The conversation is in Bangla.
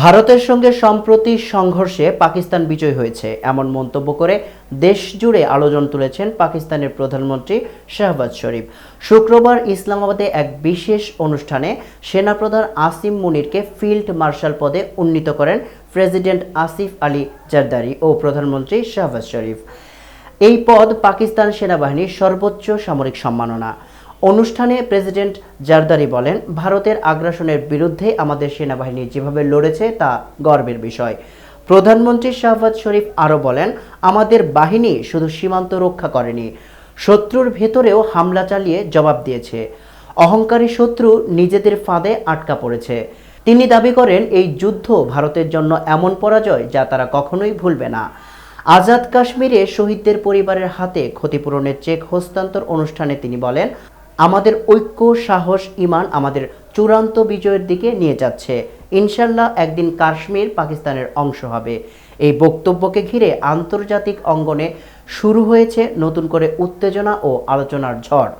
ভারতের সঙ্গে সম্প্রতি সংঘর্ষে পাকিস্তান বিজয় হয়েছে। এমন মন্তব্য করে দেশ জুড়ে আলোড়ন তুলেছেন পাকিস্তানের প্রধানমন্ত্রী শাহবাজ শরীফ। শুক্রবার ইসলামাবাদে এক বিশেষ অনুষ্ঠানে সেনাপ্রধান আসিম মুনিরকে ফিল্ড মার্শাল পদে উন্নীত করেন প্রেসিডেন্ট আসিফ আলী জারদারি ও প্রধানমন্ত্রী শাহবাজ শরীফ। এই পদ পাকিস্তান সেনাবাহিনীর সর্বোচ্চ সামরিক সম্মাননা। অনুষ্ঠানে প্রেসিডেন্ট জারদারি বলেন, ভারতের আগ্রাসনের বিরুদ্ধে আমাদের সেনাবাহিনী যেভাবে লড়েছে তা গর্বের বিষয়। প্রধানমন্ত্রী শাহবাজ শরীফ আরও বলেন, আমাদের বাহিনী শুধু সীমান্ত রক্ষা করেনি, শত্রুর ভেতরেও হামলা চালিয়ে জবাব দিয়েছে। অহংকারী শত্রু নিজেদের ফাঁদে আটকা পড়েছে। তিনি দাবি করেন, এই যুদ্ধ ভারতের জন্য এমন পরাজয় যা তারা কখনোই ভুলবে না। আজাদ কাশ্মীরে শহীদদের পরিবারের হাতে ক্ষতিপূরণের চেক হস্তান্তর অনুষ্ঠানে তিনি বলেন আমাদের ঐক্য, সাহস ইমান আমাদের চূড়ান্ত বিজয়ের দিকে নিয়ে যাচ্ছে। ইনশাল্লাহ একদিন কাশ্মীর পাকিস্তানের অংশ হবে। এই বক্তব্যকে ঘিরে আন্তর্জাতিক অঙ্গনে শুরু হয়েছে নতুন করে উত্তেজনা ও আলোচনার ঝড়।